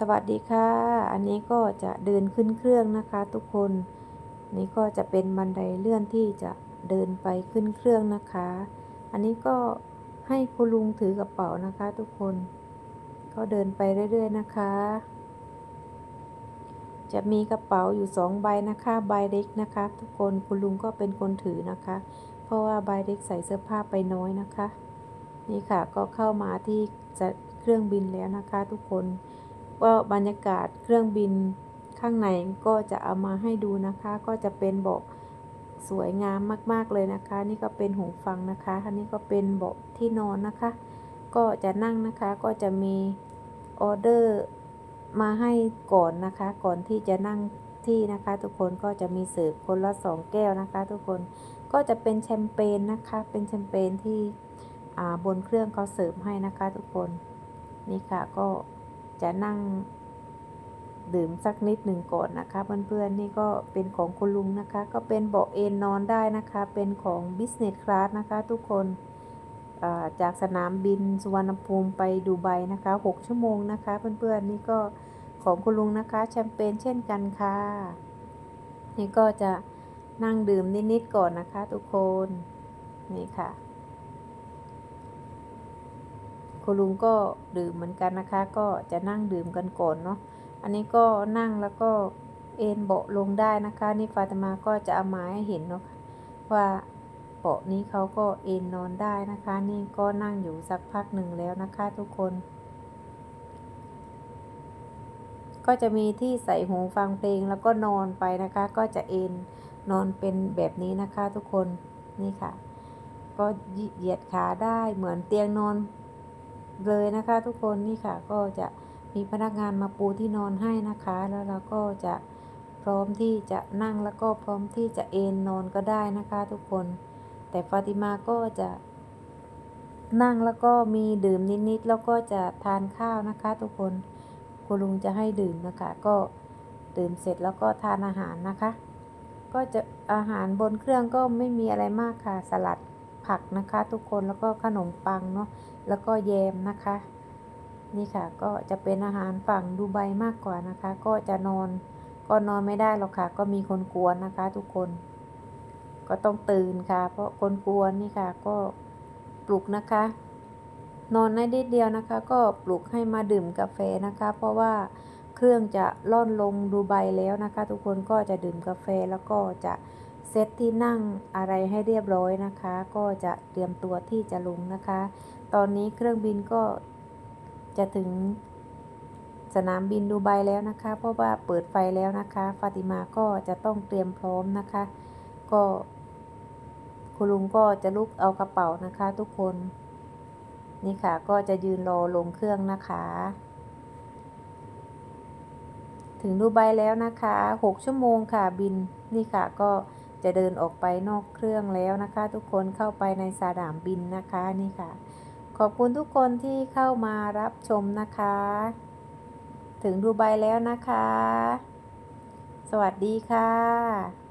สวัสดีค่ะ อันนี้ก็จะเดินขึ้นเครื่องนะคะทุกคน นี่ก็จะเป็นบันไดเลื่อนที่จะเดินไปขึ้นเครื่องนะคะ อันนี้ก็ให้คุณลุงถือกระเป๋านะคะทุกคน ก็เดินไปเรื่อยๆนะคะ จะมีกระเป๋าอยู่สองใบนะคะ ใบเล็กนะคะ ทุกคน คุณลุงก็เป็นคนถือนะคะ เพราะว่าใบเล็กใส่เสื้อผ้าไปน้อยนะคะ นี่ค่ะก็เข้ามาที่จะเครื่องบินแล้วนะคะ ทุกคน ก็บรรยากาศเครื่องบินข้างในก็จะเอามาให้ดูนะคะ ก็จะเป็นเบาะสวยงามมาก ๆ เลยนะคะ นี่ก็เป็นหูฟังนะคะอันนี้ก็เป็นเบาะที่นอนนะคะ ก็จะนั่งนะคะก็จะมีออเดอร์มาให้ก่อนนะคะ ก่อนที่จะนั่งที่นะคะ ทุกคนก็จะมีเสิร์ฟคนละสองแก้วนะคะ ทุกคนก็จะเป็นแชมเปญนะคะ เป็นแชมเปญที่บนเครื่องเขาเสิร์ฟให้นะคะ ทุกคนนี่ค่ะก็ จะนั่งดื่มสักนิดหนึ่งก่อนนะคะเพื่อนๆนี่ก็เป็นของคุณลุงนะคะ ก็เป็นเบาะเอนนอนได้นะคะ เป็นของ Business Class นะคะทุกคนจากสนามบินสุวรรณภูมิไปดูไบนะคะ 6 ชั่วโมงนะคะ เพื่อนๆนี่ก็ของคุณลุงนะคะแชมเปญเช่นกันค่ะ นี่ก็จะนั่งดื่มนิดๆก่อนนะคะ ทุกคนนี่ค่ะ คุณลุงก็ดื่มเหมือนกันนะคะ ก็จะนั่งดื่มกันก่อนเนาะอันนี้ก็นั่งแล้วก็เอนเบาะลงได้นะคะ นี่ฟาตมาก็จะเอามาให้เห็นเนาะว่าเบาะนี้เขาก็เอนนอนได้นะคะ นี่ก็นั่งอยู่สักพักหนึ่งแล้วนะคะทุกคน ก็จะมีที่ใส่หูฟังเพลงแล้วก็นอนไปนะคะ ก็จะเอนนอนเป็นแบบนี้นะคะทุกคนนี่ค่ะ ก็เหยียดขาได้เหมือนเตียงนอน เลยนะคะทุกคนนี่ค่ะก็จะมีพนักงานมาปูที่นอนให้นะคะ แล้วเราก็จะพร้อมที่จะนั่งแล้วก็พร้อมที่จะเอนนอนก็ได้นะคะทุกคน แต่ฟาติมาก็จะนั่งแล้วก็มีดื่มนิดๆแล้วก็จะทานข้าวนะคะ ทุกคนคุณลุงจะให้ดื่มนะคะ ก็ดื่มเสร็จแล้วก็ทานอาหารนะคะ ก็จะอาหารบนเครื่องก็ไม่มีอะไรมากค่ะสลัด ผักนะคะ ทุกคนแล้วก็ขนมปังเนาะแล้วก็แยมนะคะ นี่ค่ะก็จะเป็นอาหารฝั่งดูไบมากกว่านะคะ ก็จะนอนก็นอนไม่ได้หรอกค่ะ ก็มีคนกวนนะคะ ทุกคน ก็ต้องตื่นค่ะ เพราะคนกวนนี่ค่ะ ก็ปลุกนะคะ นอนได้นิดเดียวนะคะ ก็ปลุกให้มาดื่มกาแฟนะคะ เพราะว่าเครื่องจะล่อนลงดูไบแล้วนะคะ ทุกคนก็จะดื่มกาแฟแล้วก็จะ เซตที่นั่งอะไรให้เรียบร้อยนะคะ ก็จะเตรียมตัวที่จะลงนะคะ ตอนนี้เครื่องบินก็จะถึงสนามบินดูไบแล้วนะคะ เพราะว่าเปิดไฟแล้วนะคะฟาติมาก็จะต้องเตรียมพร้อมนะคะ ก็คุณลุงก็จะลุกเอากระเป๋านะคะทุกคน นี่ค่ะก็จะยืนรอลงเครื่องนะคะ ถึงดูไบแล้วนะคะ 6 ชั่วโมงค่ะบินนี่ค่ะก็ จะเดินออกไปนอกเครื่องแล้วนะคะ ทุกคนเข้าไปในสนามบินนะคะนี่ค่ะ ขอบคุณทุกคนที่เข้ามารับชมนะคะ ถึงดูใบแล้วนะคะ สวัสดีค่ะ